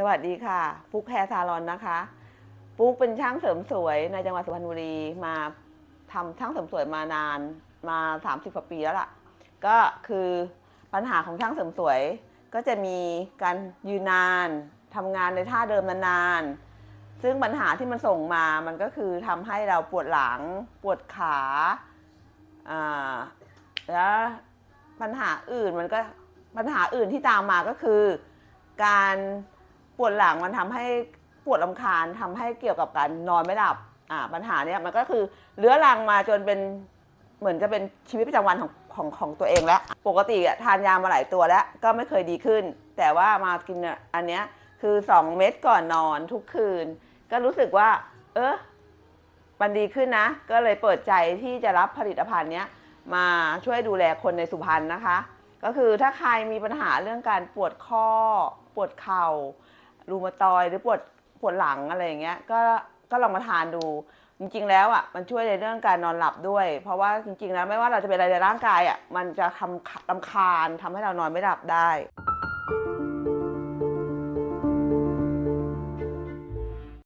สวัสดีค่ะฟุกแฮร์ซาลอนนะคะฟุกเป็นช่างเสริมสวยในจังหวัดสุพรรณบุรีมาทำช่างเสริมสวยมานานมา 30กว่าปีแล้วล่ะ ก็คือปัญหาของช่างเสริมสวย ก็จะมีการยืนนานทำงานในท่าเดิมนานๆ ซึ่งปัญหาที่มันส่งมามันก็คือทำให้เราปวดหลังปวดขาแล้วปัญหาอื่นมันก็ปัญหาอื่นที่ตามมาก็คือ การ ปวดหลังมันทำให้ปวดลำคาญทำให้เกี่ยวกับการนอนไม่หลับอ่าปัญหาเนี้ยมันก็คือเลื้อรังมาจนเป็นเหมือนจะเป็นชีวิตประจำวันของของของตัวเองแล้ว ปกติอะทานยามาหลายตัวแล้ว ก็ไม่เคยดีขึ้น แต่ว่ามากินอันเนี้ยคือ 2 เม็ดก่อนนอนทุกคืน ก็รู้สึกว่า เออมันดีขึ้นนะ ก็เลยเปิดใจที่จะรับผลิตภัณฑ์เนี้ยมาช่วยดูแลคนในสุพรรณนะคะ ก็คือถ้าใครมีปัญหาเรื่องการปวดข้อ ปวดเข่า รูมาตอยหรือปวดปวดหลังอะไรอย่างเงี้ยก็ก็ลองมาทานดู จริง ๆ แล้วอะมันช่วยในเรื่องการนอนหลับด้วย เพราะว่าจริงๆแล้วไม่ว่าเราจะเป็นอะไรในร่างกายอะมันจะทำลำคาญทำให้เรานอนไม่หลับได้